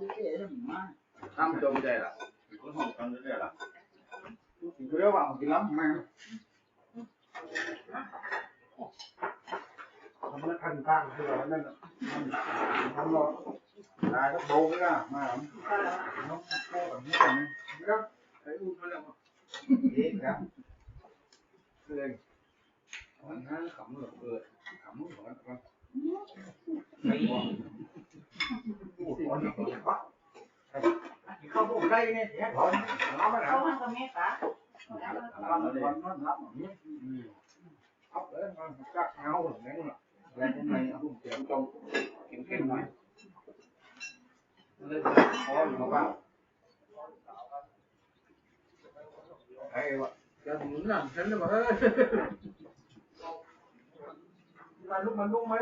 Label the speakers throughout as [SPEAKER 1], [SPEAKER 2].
[SPEAKER 1] đi kể cho mình mà
[SPEAKER 2] ทำจมได้ล่ะคนห้องกันได้ล่ะ
[SPEAKER 1] thì tôi đeo vào thì lắm mà
[SPEAKER 3] ทำนักขันตั้งคือเรานั่นทำรอ
[SPEAKER 1] là nó bầu cái ra mà nó cô ở như thế này đó thấy u nó là thế cả lên nó khẩm được vừa khẩm được nó con không có đây nè thì thôi nó mới
[SPEAKER 4] không
[SPEAKER 1] có
[SPEAKER 4] cây này thì hết rồi
[SPEAKER 1] nó mới không ăn tôm nghe cả hấp đấy con cắt áo rồi đấy mà lên trên này nó cũng chịu trong kiểm kém này lên khó mà vào đây vậy cho muốn làm thế mà
[SPEAKER 3] là lúc mà lúc mấy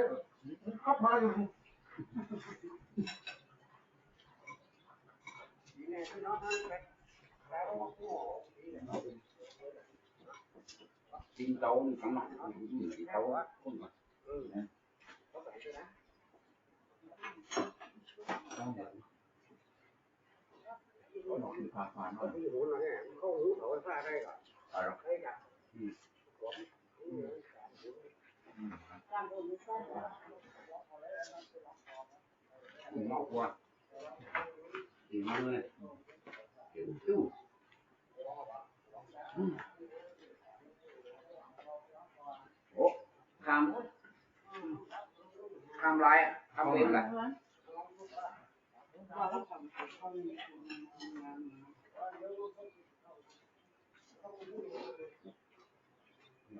[SPEAKER 3] khóc bao nhiêu
[SPEAKER 2] tin tấu thì tấu ừ ngọt quá thì mọi người kiểu chú ủa cam cam lại cam biến lại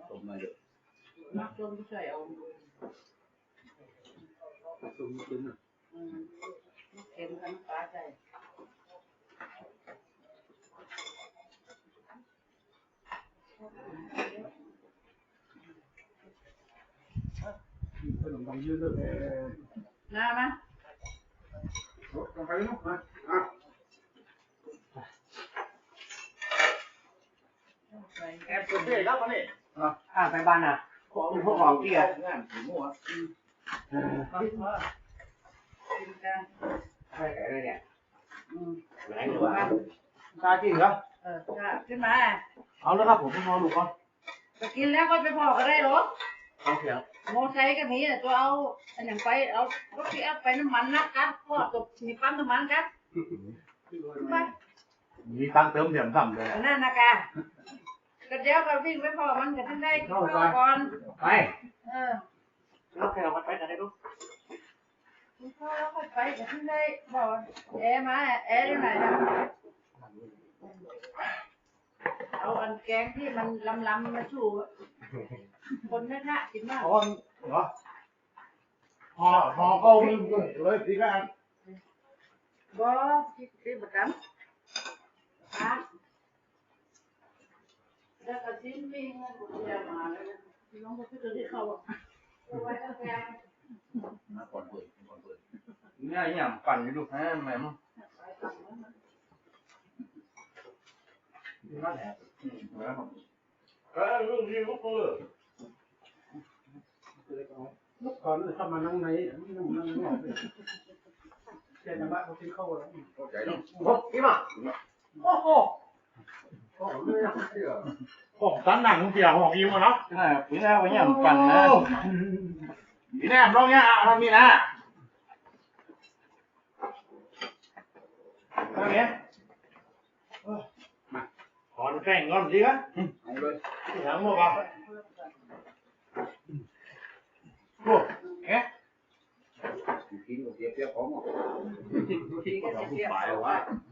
[SPEAKER 2] không mà được. Maxon বিষয়ে Maxon kiếm à? Ừ, nó kiếm ra nó phá chạy.
[SPEAKER 4] Nào mà. Ủa, con
[SPEAKER 2] phải không? À. à. Em có thể đáp vấn đề. À, phải ban à? ของพวกของเกียร์งานถึงหัวมากิ
[SPEAKER 4] นกัใช่แต่
[SPEAKER 2] เนี่ยอื
[SPEAKER 4] มไห
[SPEAKER 3] นดูว่าตาจริเห
[SPEAKER 4] ร
[SPEAKER 1] อเออค่ขึ้นมา เอา
[SPEAKER 3] แล้วครั
[SPEAKER 1] บผมพี่มอลูกก่อนจะกิน
[SPEAKER 4] แล้
[SPEAKER 3] วก็ไปพอ
[SPEAKER 4] ก็
[SPEAKER 2] ได้หรอโอา
[SPEAKER 3] เถียง
[SPEAKER 4] โมใช้
[SPEAKER 3] กันมีแต่ตัวเอาอันอย่า
[SPEAKER 4] งไปเอารถที่
[SPEAKER 3] เอา
[SPEAKER 4] ไปน้ำมันนะครับพ่อตบมีปั๊มน้ำมันครับไป
[SPEAKER 3] มีตังเติมเหลี่ยมซ้ำเลยนั่นนะกา
[SPEAKER 4] Ở nè nè ca. Cái déo vào viên với phò mặn cái trên đây.
[SPEAKER 3] Thôi,
[SPEAKER 4] Phò
[SPEAKER 3] rồi.
[SPEAKER 4] con.
[SPEAKER 3] ไป
[SPEAKER 4] Ờ.
[SPEAKER 3] แล้วใครเอาไปกันได้ลูก
[SPEAKER 4] Thôi, phải phải cái trên đây. Bỏ. Em á, em đây này nè. เอาอันแกงที่มันลำๆมาชูคนไม่น่ากินมาก
[SPEAKER 3] อ๋อเหรอพอพอก็เลยทีละอัน
[SPEAKER 4] บ่ที่ที่ประจำฮะ แล้วก็ชิ้นปิ้งนั่นบุญเดียวมาแล้วนะพี่น้องก็คือที่เขาอะเอาไว้ตั้งแต่
[SPEAKER 2] มาก่อนเปิดก่อนเปิด
[SPEAKER 3] เนี่ยอย่างปั่นอยู่ลูกแม่แม่มั้ง
[SPEAKER 4] ไปตังนั้น
[SPEAKER 3] นั่นแหละเออลูกนี่ลูกเออลูกก่อนเลยเข้ามานั่งในนั่งนั่งนอกเลยเจ้าบ้านเขาทิ้งเข้าแล้ว
[SPEAKER 2] เข้าแล้ว
[SPEAKER 3] โอ้ยมาโอ้โห
[SPEAKER 1] có nơi nào chưa
[SPEAKER 3] ผมตันหนังเสียหอกยิ้มเนาะ
[SPEAKER 2] ใช่ปีหน้าวันนี้ปั่นนะ
[SPEAKER 3] นี่แน่ร้องเนี้ยอะเรามีนะตรงนี้ขอแข่งก่อนดีกัน
[SPEAKER 2] เอาเลย
[SPEAKER 3] ทั้งหมดอะโอ้เอ๊ะ
[SPEAKER 2] กินกับเจี๊ยบเจี๊ยบของ
[SPEAKER 4] ที่ก็จะเรียบ
[SPEAKER 2] ไป
[SPEAKER 4] เอา
[SPEAKER 2] ว่า
[SPEAKER 1] của được phép đấy
[SPEAKER 2] เจี๊ยบเอา
[SPEAKER 3] เรา
[SPEAKER 2] ไป
[SPEAKER 3] ไปนะ
[SPEAKER 4] อันนี้เนี่ยเป็นช้อย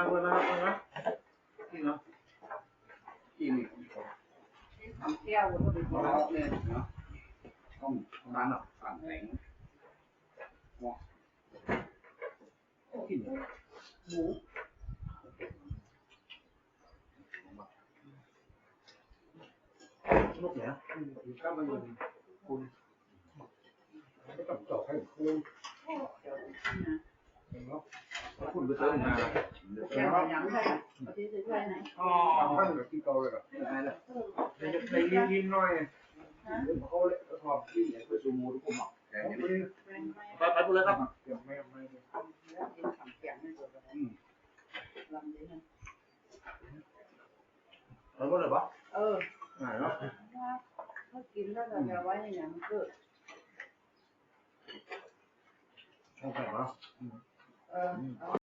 [SPEAKER 4] อาเลยกินเนี่ยหมดแล้ว
[SPEAKER 3] แข่งยิ้มจะจิ้นปิ้งหลังมาเลยอะมาคุยมาคุยมาคุยมากินเนาะ
[SPEAKER 2] กิน
[SPEAKER 4] ทำเที่ยวก็ดี
[SPEAKER 2] เอาเนี่ยเนาะต้องร้านหรอกปั่นแสงกิน
[SPEAKER 4] หมู
[SPEAKER 2] นกเนี่ยก็มันคุณก็ต้องต่อให้คุณ คุณไปเติมมา
[SPEAKER 4] แกงหยังใช่เอาที่ใส่ไหน
[SPEAKER 2] อ๋อท่านกับที่เกาเลยกับอไรล่ะในในลิ้นลิ้นน้อยเขาเลยทอดที่เพื่อสูโมูทุกคนหมอกแต่ยังไม่
[SPEAKER 3] ไปไปพูดเลยครับ
[SPEAKER 2] ยังไม่ไม่
[SPEAKER 4] แล้วกินขำแกงไม่ตัวกันลำนี้นะ
[SPEAKER 3] ไปพูดเลยปะ
[SPEAKER 4] เออ
[SPEAKER 2] หายแล้ว
[SPEAKER 4] ถ้ากินแล้วจะไว้ในอย่างมันเกิด
[SPEAKER 2] เอาไปแล้ว
[SPEAKER 4] เออเอ